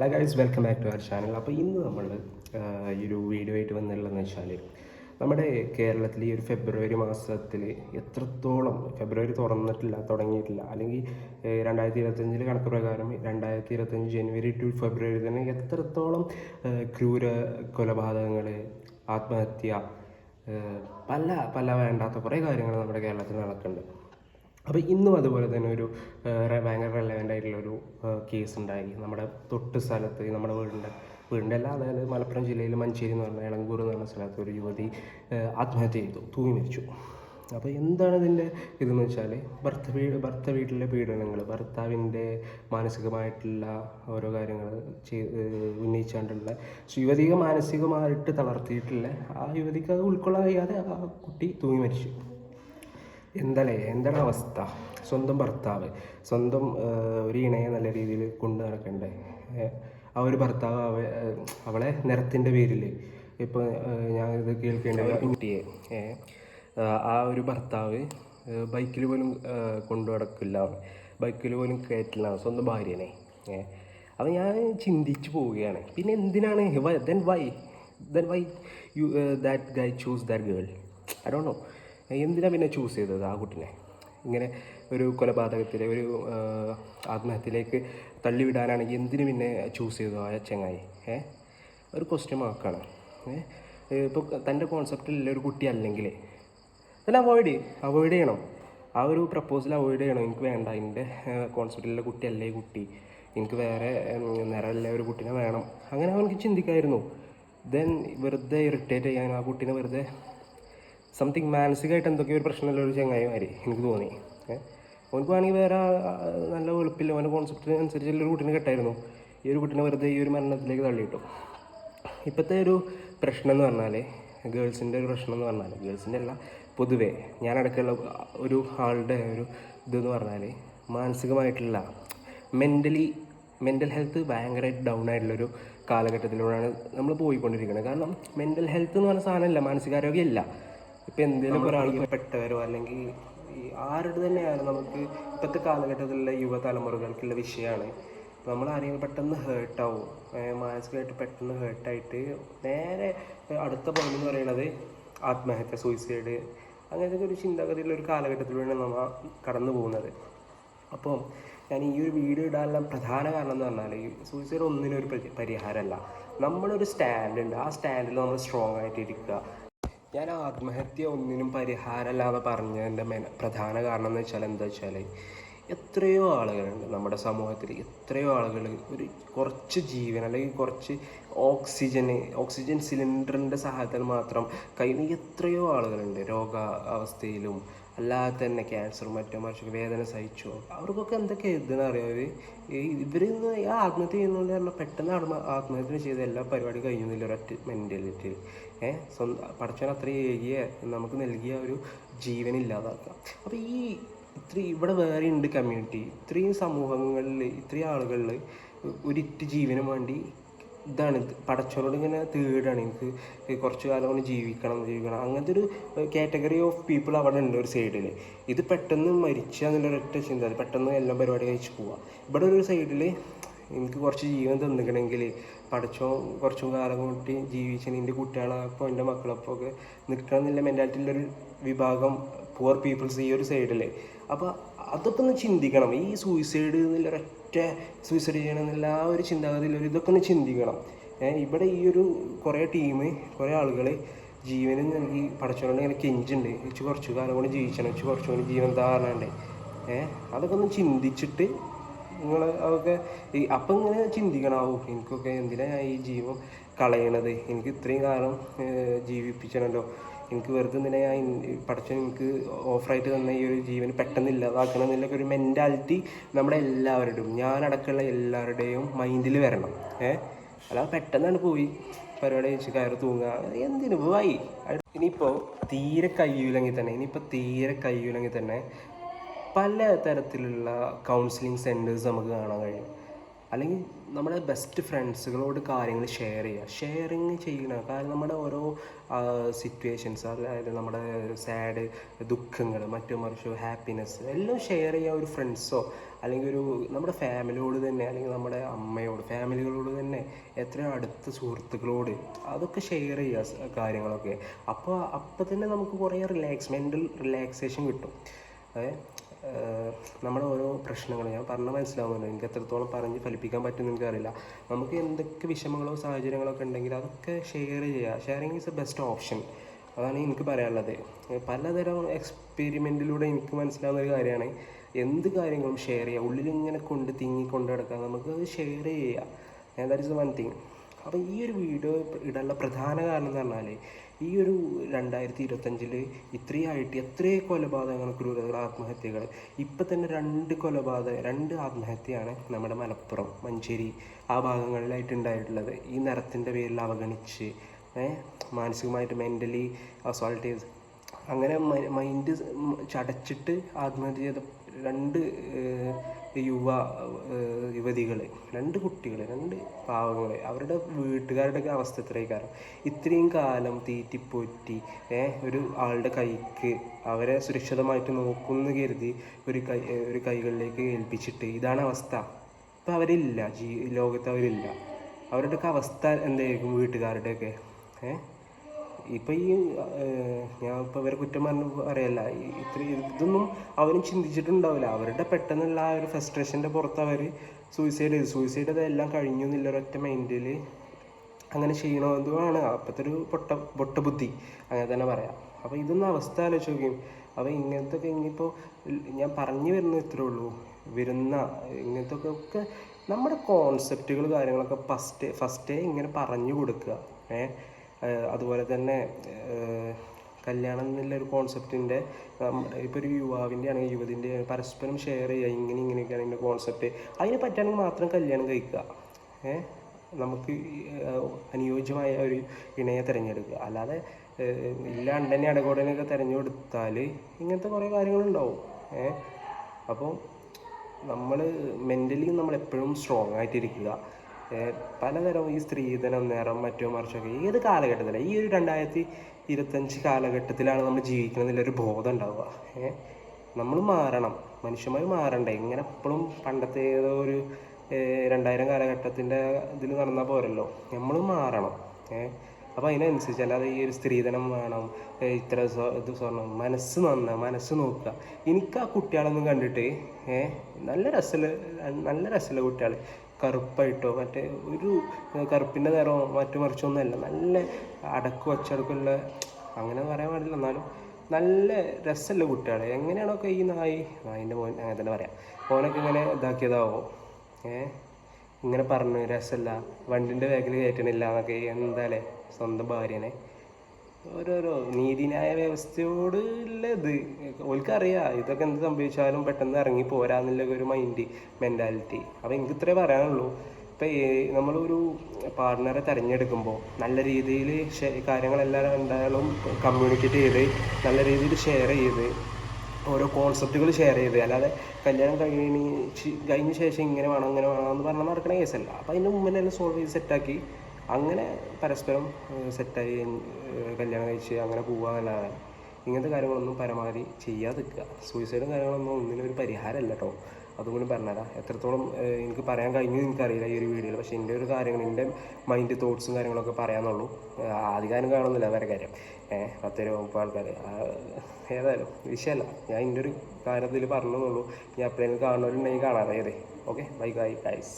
Hello guys welcome back to our channel അപ്പോൾ ഇന്ന് നമ്മൾ ഈ ഒരു വീഡിയോ ആയിട്ട് വന്നുള്ളതെന്ന് വെച്ചാൽ നമ്മുടെ കേരളത്തിൽ ഈ ഒരു ഫെബ്രുവരി മാസത്തിൽ എത്രത്തോളം ഫെബ്രുവരി തുറന്നിട്ടില്ല തുടങ്ങിയിട്ടില്ല അല്ലെങ്കിൽ രണ്ടായിരത്തി ഇരുപത്തഞ്ചിൽ കണക്ക് പ്രകാരം രണ്ടായിരത്തി ഇരുപത്തഞ്ച് ജനുവരി ടു ഫെബ്രുവരി തന്നെ എത്രത്തോളം ക്രൂര കൊലപാതകങ്ങൾ ആത്മഹത്യ പല പല വേണ്ടാത്ത കുറേ കാര്യങ്ങൾ നമ്മുടെ കേരളത്തിൽ നടക്കുന്നുണ്ട്. അപ്പോൾ ഇന്നും അതുപോലെ തന്നെ ഒരു ഭയങ്കര റെലവന്റ് ആയിട്ടുള്ള ഒരു കേസ് ഉണ്ടായി. നമ്മുടെ തൊട്ട് സ്ഥലത്ത് നമ്മുടെ വീടിന്റെ വീടിന്റെ അല്ല അതായത് മലപ്പുറം ജില്ലയിൽ മഞ്ചേരി എന്ന് പറഞ്ഞ എളങ്കൂർ എന്ന് പറഞ്ഞ സ്ഥലത്ത് ഒരു യുവതി ആത്മഹത്യ ചെയ്തു തൂങ്ങി മരിച്ചു. അപ്പോൾ എന്താണ് ഇതിന്റെ ഇതെന്ന് വെച്ചാൽ ഭർത്ത വീ ഭർത്ത വീട്ടിലെ പീഡനങ്ങൾ ഭർത്താവിന്റെ മാനസികമായിട്ടുള്ള ഓരോ കാര്യങ്ങൾ ഉന്നയിച്ചാണ്ടുള്ള യുവതിയെ മാനസികമായിട്ട് തളർത്തിയിട്ടുള്ള ആ യുവതിക്ക് അത് ഉൾക്കൊള്ളാൻ കഴിയാതെ ആ കുട്ടി തൂങ്ങി മരിച്ചു. എന്തല്ലേ? എന്താണ് അവസ്ഥ? സ്വന്തം ഭർത്താവ് സ്വന്തം ഒരു ഇണയെ നല്ല രീതിയിൽ കൊണ്ടു നടക്കണ്ടേ? ആ ഒരു ഭർത്താവ് അവ അവളെ നിറത്തിന്റെ പേരിൽ ഇപ്പോൾ ഞാൻ ഇത് കേൾക്കേണ്ട ഒരു കുട്ടിയെ ആ ഒരു ഭർത്താവ് ബൈക്കിൽ പോലും കൊണ്ടു നടക്കില്ല. ബൈക്കിൽ പോലും കയറ്റില്ല. സ്വന്തം ഭാര്യനെ അപ്പം ഞാൻ ചിന്തിച്ചു പോവുകയാണ്. പിന്നെ എന്തിനാണ്? Then why then why you that guy choose that girl I don't know എന്തിനാ പിന്നെ ചൂസ് ചെയ്തത് ആ കുട്ടിനെ? ഇങ്ങനെ ഒരു കൊലപാതകത്തിലെ ഒരു ആത്മഹത്യയിലേക്ക് തള്ളിവിടാനാണ് എന്തിനു പിന്നെ ചൂസ് ചെയ്തു ആ ചങ്ങായി? ഏ? ഒരു ക്വസ്റ്റ്യൻ മാർക്കാണ് ഇപ്പോൾ തന്റെ കോൺസെപ്റ്റിലുള്ള ഒരു കുട്ടി അല്ലെങ്കിൽ അതിനെ അവോയ്ഡ് അവോയ്ഡ് ചെയ്യണം. ആ ഒരു പ്രപ്പോസൽ അവോയ്ഡ് ചെയ്യണം. എനിക്ക് വേണ്ട. എന്റെ കോൺസെപ്റ്റിലുള്ള കുട്ടി അല്ലേ കുട്ടി. എനിക്ക് വേറെ നിറമുള്ള ഒരു കുട്ടീനെ വേണം. അങ്ങനെ അവനക്ക് ചിന്തിക്കായിരുന്നു. ദെൻ വെറുതെ ഇറിറ്റേറ്റ് ചെയ്യാൻ ആ കുട്ടീനെ വെറുതെ സംതിങ് മാനസികമായിട്ട് എന്തൊക്കെയോ ഒരു പ്രശ്നമുള്ള ഒരു ചങ്ങായിമാര് എനിക്ക് തോന്നി. അവനക്ക് വേണമെങ്കിൽ വേറെ നല്ല വെളുപ്പില്ല ഓന്റെ കോൺസെപ്റ്റിന് അനുസരിച്ചുള്ള ഒരു കുട്ടീനെ കെട്ടായിരുന്നു. ഈ ഒരു കുട്ടീനെ വെറുതെ ഈ ഒരു മരണത്തിലേക്ക് തള്ളിയിട്ടു. ഇപ്പോഴത്തെ ഒരു പ്രശ്നം എന്ന് പറഞ്ഞാൽ ഗേൾസിന്റെ ഒരു പ്രശ്നം എന്ന് പറഞ്ഞാൽ ഗേൾസിന്റെ അല്ല പൊതുവേ ഞാനടക്കമുള്ള ഒരു ആളുടെ ഒരു ഇതെന്ന് പറഞ്ഞാൽ മാനസികമായിട്ടുള്ള മെന്റലി മെന്റൽ ഹെൽത്ത് ഭയങ്കരമായിട്ട് ഡൗൺ ആയിട്ടുള്ളൊരു കാലഘട്ടത്തിലൂടെയാണ് നമ്മൾ പോയിക്കൊണ്ടിരിക്കുന്നത് കാരണം മെന്റൽ ഹെൽത്ത് എന്ന് പറഞ്ഞ സാധനമല്ല മാനസികാരോഗ്യമല്ല ഇപ്പം എന്തെങ്കിലും ഒരാൾക്ക് പെട്ടവരോ അല്ലെങ്കിൽ ഈ ആരുടെ തന്നെയാണ് നമുക്ക് ഇപ്പോഴത്തെ കാലഘട്ടത്തിലുള്ള യുവതലമുറകൾക്കുള്ള വിഷയമാണ്. നമ്മൾ ആരെങ്കിലും പെട്ടെന്ന് ഹേർട്ടാവും മാനസികമായിട്ട് പെട്ടെന്ന് ഹേർട്ടായിട്ട് നേരെ അടുത്ത പോയിന്റ് എന്ന് പറയുന്നത് ആത്മഹത്യ സൂയിസൈഡ് അങ്ങനത്തെ ഒരു ചിന്താഗതിയുള്ള ഒരു കാലഘട്ടത്തിലൂടെയാണ് നമ്മൾ കടന്നു പോകുന്നത്. അപ്പോൾ ഞാൻ ഈ ഒരു വീഡിയോ ഇടാനുള്ള പ്രധാന കാരണം എന്ന് പറഞ്ഞാൽ ഈ സൂയിസൈഡ് ഒന്നിനും ഒരു പരി- പരിഹാരമല്ല. നമ്മളൊരു സ്റ്റാൻഡ് ഉണ്ട്. ആ സ്റ്റാൻഡിൽ നമ്മൾ സ്ട്രോങ് ആയിട്ട് ഇരിക്കുക ഞാൻ ആത്മഹത്യ ഒന്നിനും പരിഹാരമല്ലാതെ പറഞ്ഞതിന്റെ മെന പ്രധാന കാരണം എന്ന് വെച്ചാൽ എന്താ വെച്ചാൽ എത്രയോ ആളുകളുണ്ട് നമ്മുടെ സമൂഹത്തിൽ എത്രയോ ആളുകൾ ഒരു കുറച്ച് ജീവൻ അല്ലെങ്കിൽ കുറച്ച് ഓക്സിജന് ഓക്സിജൻ സിലിണ്ടറിന്റെ സഹായത്താൽ മാത്രം കഴിയുന്ന എത്രയോ ആളുകളുണ്ട് രോഗ അവസ്ഥയിലും അല്ലാതെ തന്നെ ക്യാൻസറും മറ്റോ മറിച്ച് വേദന സഹിച്ചു. അവർക്കൊക്കെ എന്തൊക്കെ ഇതെന്ന് അറിയാം? ഇവർ ആ ആത്മഹത്യ ചെയ്യുന്നതുകൊണ്ട് പറഞ്ഞാൽ പെട്ടെന്ന് ആത്മ ആത്മഹത്യ ചെയ്ത എല്ലാ പരിപാടിയും കഴിയുന്നില്ല ഒരൊറ്റ മെന്റാലിറ്റി ഏഹ് സ്വന്തം പഠിച്ചവൻ അത്രയും ഏകിയ നമുക്ക് നൽകിയ ഒരു ജീവനില്ലാതാക്കുക അപ്പോൾ ഈ ഇത്രയും ഇവിടെ വേറെ ഉണ്ട് കമ്മ്യൂണിറ്റി ഇത്രയും സമൂഹങ്ങളിൽ ഇത്രയും ആളുകളിൽ ഒരിറ്റ് ജീവനും വേണ്ടി ഇതാണ്. ഇത് പടച്ചവനോട് ഇങ്ങനെ തേടാണ്. എനിക്ക് കുറച്ച് കാലം കൊണ്ട് ജീവിക്കണം ജീവിക്കണം. അങ്ങനത്തെ ഒരു കാറ്റഗറി ഓഫ് പീപ്പിൾ അവിടെ ഉണ്ട് ഒരു സൈഡിൽ ഇത് പെട്ടെന്ന് മരിക്കുക എന്നുള്ള ഒരൊറ്റ ചിന്ത. പെട്ടെന്ന് എല്ലാം പരിപാടി കഴിച്ച് പോവുക ഇവിടെ ഒരു സൈഡിൽ എനിക്ക് കുറച്ച് ജീവൻ തന്നിക്കണമെങ്കിൽ പഠിച്ചോ കുറച്ചും കാലം കൂട്ടി ജീവിച്ച് എന്റെ കുട്ടികളപ്പോൾ എന്റെ മക്കളപ്പോൾ ഒക്കെ നിൽക്കണം എന്നുള്ള മെന്റാലിറ്റിയിലൊരു വിഭാഗം പുവർ പീപ്പിൾസ് ഈ ഒരു സൈഡിൽ അപ്പോൾ അതൊക്കെ ഒന്ന് ചിന്തിക്കണം. ഈ സൂയിസൈഡ് എന്നുള്ള ഒരൊറ്റ സൂയിസൈഡ് ചെയ്യണം എന്നുള്ള ആ ഒരു ചിന്താഗതിയിൽ ഇതൊക്കെ ഒന്ന് ചിന്തിക്കണം. ഇവിടെ ഈ ഒരു കുറേ ടീം കുറേ ആളുകൾ ജീവനും നൽകി പഠിച്ചോണ്ട് ഇങ്ങനെ കെഞ്ചുണ്ട്. ഇച്ച് കുറച്ച് കാലം കൊണ്ട് ജീവിച്ചണം. ഇച്ച് കുറച്ച് കൊണ്ട് ജീവൻ ധാരണയുണ്ട് ഏഹ് അതൊക്കെ ഒന്ന് ചിന്തിച്ചിട്ട് നിങ്ങൾ അതൊക്കെ ഈ അപ്പം ഇങ്ങനെ ചിന്തിക്കണമാവും എനിക്കൊക്കെ എന്തിനാണ് ഈ ജീവൻ കളയണത്? എനിക്ക് ഇത്രയും കാലം ജീവിപ്പിച്ചണല്ലോ. എനിക്ക് വെറുതെ എന്തിനാ ഞാൻ പഠിച്ച എനിക്ക് ഓഫറായിട്ട് തന്ന ഈ ഒരു ജീവൻ പെട്ടെന്ന് ഇല്ലാതാക്കണം എന്നുള്ളൊക്കെ ഒരു മെന്റാലിറ്റി നമ്മുടെ എല്ലാവരുടെയും ഞാനടക്കമുള്ള എല്ലാവരുടെയും മൈൻഡിൽ വരണം. ഏ? അല്ല പെട്ടെന്നാണ് പോയി പരിപാടി വെച്ച് കയറി തൂങ്ങുക. എന്തിനു? പോയി ഇനിയിപ്പോൾ തീരെ കയ്യൂലെങ്കിൽ തന്നെ ഇനിയിപ്പോൾ തീരെ കയ്യൂലെങ്കിൽ തന്നെ പല തരത്തിലുള്ള കൗൺസിലിംഗ് സെന്റേഴ്സ് നമുക്ക് കാണാൻ കഴിയും. അല്ലെങ്കിൽ നമ്മുടെ ബെസ്റ്റ് ഫ്രണ്ട്സുകളോട് കാര്യങ്ങൾ ഷെയർ ചെയ്യുക. ഷെയറിങ് ചെയ്യണം കാരണം നമ്മുടെ ഓരോ സിറ്റുവേഷൻസ് അതായത് നമ്മുടെ സാഡ് ദുഃഖങ്ങൾ മറ്റു മറിച്ച് ഹാപ്പിനെസ് എല്ലാം ഷെയർ ചെയ്യുക ഒരു ഫ്രണ്ട്സോ അല്ലെങ്കിൽ ഒരു നമ്മുടെ ഫാമിലിയോട് തന്നെ അല്ലെങ്കിൽ നമ്മുടെ അമ്മയോട് ഫാമിലികളോട് തന്നെ എത്രയോ അടുത്ത സുഹൃത്തുക്കളോട് അതൊക്കെ ഷെയർ ചെയ്യുക കാര്യങ്ങളൊക്കെ. അപ്പോൾ അപ്പം തന്നെ നമുക്ക് കുറേ റിലാക്സ് മെന്റൽ റിലാക്സേഷൻ കിട്ടും. നമ്മുടെ ഓരോ പ്രശ്നങ്ങൾ. ഞാൻ പറഞ്ഞാൽ മനസ്സിലാവുന്നുണ്ട് എനിക്ക് എത്രത്തോളം പറഞ്ഞ് ഫലിപ്പിക്കാൻ പറ്റുമെന്ന് എനിക്കറിയില്ല. നമുക്ക് എന്തൊക്കെ വിഷമങ്ങളോ സാഹചര്യങ്ങളോ ഒക്കെ ഉണ്ടെങ്കിൽ അതൊക്കെ ഷെയർ ചെയ്യുക. Sharing is a best option അതാണ് എനിക്ക് പറയാനുള്ളത്. പലതരം എക്സ്പെരിമെന്റിലൂടെ എനിക്ക് മനസ്സിലാവുന്ന ഒരു കാര്യമാണ്. എന്ത് കാര്യങ്ങളും ഷെയർ ചെയ്യുക. ഉള്ളിൽ ഇങ്ങനെ കൊണ്ട് തിങ്ങി കൊണ്ട് നടക്കുക. നമുക്ക് അത് ഷെയർ ചെയ്യുക. ദാറ്റ് ഇസ് വൺ തിങ് അപ്പോൾ ഈ ഒരു വീഡിയോ ഇടാനുള്ള പ്രധാന കാരണം എന്ന് പറഞ്ഞാൽ ഈ ഒരു രണ്ടായിരത്തി ഇരുപത്തഞ്ചിൽ ഇത്രയായിട്ട് എത്രയോ കൊലപാതകങ്ങൾ ക്രൂരത ആത്മഹത്യകൾ ഇപ്പം തന്നെ രണ്ട് കൊലപാതക രണ്ട് ആത്മഹത്യയാണ് നമ്മുടെ മലപ്പുറം മഞ്ചേരി ആ ഭാഗങ്ങളിലായിട്ട് ഉണ്ടായിട്ടുള്ളത് ഈ നിറത്തിന്റെ പേരിൽ അവഗണിച്ച് മാനസികമായിട്ട് മെന്റലി അസോൾട്ട് ചെയ്ത് അങ്ങനെ മൈൻഡ് ചടച്ചിട്ട് ആത്മഹത്യ ചെയ്ത രണ്ട് യുവ യുവതികൾ രണ്ട് കുട്ടികൾ രണ്ട് പാവങ്ങൾ അവരുടെ വീട്ടുകാരുടെയൊക്കെ അവസ്ഥ ഇത്രയും കാരണം ഇത്രയും കാലം തീറ്റിപ്പോറ്റി ഒരു ആളുടെ കൈക്ക് അവരെ സുരക്ഷിതമായിട്ട് നോക്കുമെന്ന് കരുതി ഒരു കൈ ഒരു കൈകളിലേക്ക് ഏൽപ്പിച്ചിട്ട് ഇതാണ് അവസ്ഥ. ഇപ്പം അവരില്ല ജീ ലോകത്ത് അവരില്ല. അവരുടെയൊക്കെ അവസ്ഥ എന്തായിരിക്കും വീട്ടുകാരുടെയൊക്കെ ഏഹ്? ഇപ്പം ഈ ഞാൻ ഇപ്പോൾ ഇവരെ കുറ്റം പറഞ്ഞു പറയല്ല ഇത്ര ഇതൊന്നും അവരും ചിന്തിച്ചിട്ടുണ്ടാവില്ല. അവരുടെ പെട്ടെന്നുള്ള ആ ഒരു ഫ്രസ്ട്രേഷന്റെ പുറത്ത് അവർ സൂയിസൈഡ് ചെയ്തു. സൂയിസൈഡ് അതെല്ലാം കഴിഞ്ഞു എന്നില്ല ഒരൊറ്റ മൈൻഡിൽ അങ്ങനെ ചെയ്യണമെന്നാണ് അപ്പോഴത്തെ ഒരു പൊട്ട പൊട്ട ബുദ്ധി. അങ്ങനെ തന്നെ പറയാം. അപ്പോൾ ഇതൊന്നും അവസ്ഥ ആലോചിച്ച് നോക്കിയും. അപ്പോൾ ഇങ്ങനത്തെ ഒക്കെ ഇനിയിപ്പോൾ ഞാൻ പറഞ്ഞു വരുന്നത് ഇത്രേ ഉള്ളൂ. വരുന്ന ഇങ്ങനത്തെ ഒക്കെ ഒക്കെ നമ്മുടെ കോൺസെപ്റ്റുകൾ കാര്യങ്ങളൊക്കെ ഫസ്റ്റ് ഫസ്റ്റേ ഇങ്ങനെ പറഞ്ഞു കൊടുക്കുക. ഏഹ് അതുപോലെ തന്നെ കല്യാണം എന്നുള്ള ഒരു കോൺസെപ്റ്റിന്റെ ഇപ്പോൾ ഒരു യുവാവിന്റെ ആണെങ്കിൽ യുവതിന്റെ പരസ്പരം ഷെയർ ചെയ്യുക ഇങ്ങനെ ഇങ്ങനെയൊക്കെയാണ് ഇതിന്റെ കോൺസെപ്റ്റ് അതിന് പറ്റുകയാണെങ്കിൽ മാത്രം കല്യാണം കഴിക്കുക. ഏഹ് നമുക്ക് അനുയോജ്യമായ ഒരു ഇണയെ തിരഞ്ഞെടുക്കുക. അല്ലാതെ ഏഹ്, അണ്ടനെ അടകോടനെയൊക്കെ തിരഞ്ഞെടുത്താൽ ഇങ്ങനത്തെ കുറേ കാര്യങ്ങളുണ്ടാവും. ഏഹ് അപ്പോൾ നമ്മൾ മെന്റലി നമ്മൾ എപ്പോഴും സ്ട്രോങ് ആയിട്ടിരിക്കുക. പലതരം ഈ സ്ത്രീധനം നിറം മറ്റോ മറിച്ചൊക്കെ ഏത് കാലഘട്ടത്തിലാണ് ഈ ഒരു രണ്ടായിരത്തി ഇരുപത്തഞ്ച് കാലഘട്ടത്തിലാണ് നമ്മൾ ജീവിക്കുന്നതിലൊരു ബോധം ഉണ്ടാവുക. നമ്മൾ മാറണം. മനുഷ്യന്മാർ മാറണ്ടേ? ഇങ്ങനെ എപ്പോഴും പണ്ടത്തെ ഏതോ ഒരു രണ്ടായിരം കാലഘട്ടത്തിന്റെ ഇതിൽ നടന്നാൽ പോരല്ലോ. നമ്മൾ മാറണം. ഏഹ് അപ്പോൾ അതിനനുസരിച്ച് അല്ലാതെ ഈ ഒരു സ്ത്രീധനം വേണം ഇത്ര ഇത് സ്വർണം മനസ്സ് നന്ന മനസ്സ് നോക്കുക. എനിക്ക് ആ കുട്ടികളൊന്നും കണ്ടിട്ട് നല്ല രസമുള്ള നല്ല രസമുള്ള കുട്ടികൾ കറുപ്പായിട്ടോ മറ്റേ ഒരു കറുപ്പിന്റെ നിറമോ മറ്റു മറിച്ചൊന്നുമല്ല. നല്ല അടക്കു വച്ചടക്കുള്ള അങ്ങനെ പറയാൻ പാടില്ല. എന്നാലും നല്ല രസമുള്ള കുട്ടികളെ. എങ്ങനെയാണൊക്കെ ഈ നായി നായിന്റെ മോൻ അങ്ങനെ തന്നെ പറയാം. മോനൊക്കെ ഇങ്ങനെ ഇതാക്കിയതാവോ. ഏ ഇങ്ങനെ പറഞ്ഞു രസമല്ല. വണ്ടിന്റെ ബാക്കിൽ കയറ്റണില്ല എന്നൊക്കെ എന്താലേ സ്വന്തം ഭാര്യനെ. ഓരോരോ നീതിന്യായ വ്യവസ്ഥയോട് ഉള്ള ഇത് ഓൽക്കറിയാം ഇതൊക്കെ എന്ത് സംഭവിച്ചാലും പെട്ടെന്ന് ഇറങ്ങി പോരാന്നുള്ള ഒരു മൈൻഡ് മെന്റാലിറ്റി അപ്പോൾ എനിക്ക് ഇത്രേ പറയാനുള്ളൂ. ഇപ്പം നമ്മളൊരു പാർട്ട്ണറെ തിരഞ്ഞെടുക്കുമ്പോൾ നല്ല രീതിയിൽ കാര്യങ്ങളെല്ലാം എന്തായാലും കമ്മ്യൂണിക്കേറ്റ് ചെയ്ത് നല്ല രീതിയിൽ ഷെയർ ചെയ്ത് ഓരോ കോൺസെപ്റ്റുകൾ ഷെയർ ചെയ്ത് അല്ലാതെ കല്യാണം കഴിഞ്ഞ് കഴിഞ്ഞ ശേഷം ഇങ്ങനെ വേണം അങ്ങനെ വേണം എന്ന് പറഞ്ഞാൽ നടക്കുന്ന കേസല്ല അപ്പോൾ അതിന്റെ മുമ്പ് തന്നെ സോൾവ് ചെയ്ത് സെറ്റാക്കി അങ്ങനെ പരസ്പരം സെറ്റായി കല്യാണം കഴിച്ച് അങ്ങനെ പോവുക എന്നല്ലാതെ ഇങ്ങനത്തെ കാര്യങ്ങളൊന്നും പരമാവധി ചെയ്യാതിരിക്കുക. സൂയിസൈഡും കാര്യങ്ങളൊന്നും ഒന്നിനും ഒരു പരിഹാരമല്ല കേട്ടോ അതുകൊണ്ട് കൂടി പറഞ്ഞുതരാം എത്രത്തോളം എനിക്ക് പറയാൻ കഴിഞ്ഞു എനിക്കറിയില്ല ഈ ഒരു വീഡിയോയിൽ. പക്ഷേ എന്റെ ഒരു കാര്യങ്ങൾ എന്റെ മൈൻഡ് തോട്ട്സും കാര്യങ്ങളൊക്കെ പറയാമെന്നുള്ളൂ ആധികാരം കാണുന്നില്ല വേറെ കാര്യം. ഏഹ് പത്ത് മുപ്പത് ആൾക്കാർ ഏതായാലും വിഷയമല്ല. ഞാൻ എന്റെ ഒരു കാര്യത്തിൽ പറഞ്ഞതെന്നുള്ളൂ ഞാൻ എപ്പോഴെങ്കിലും കാണുന്നവരുണ്ടെങ്കിൽ കാണാതെ ഏതേ ഓക്കെ? Bye bye guys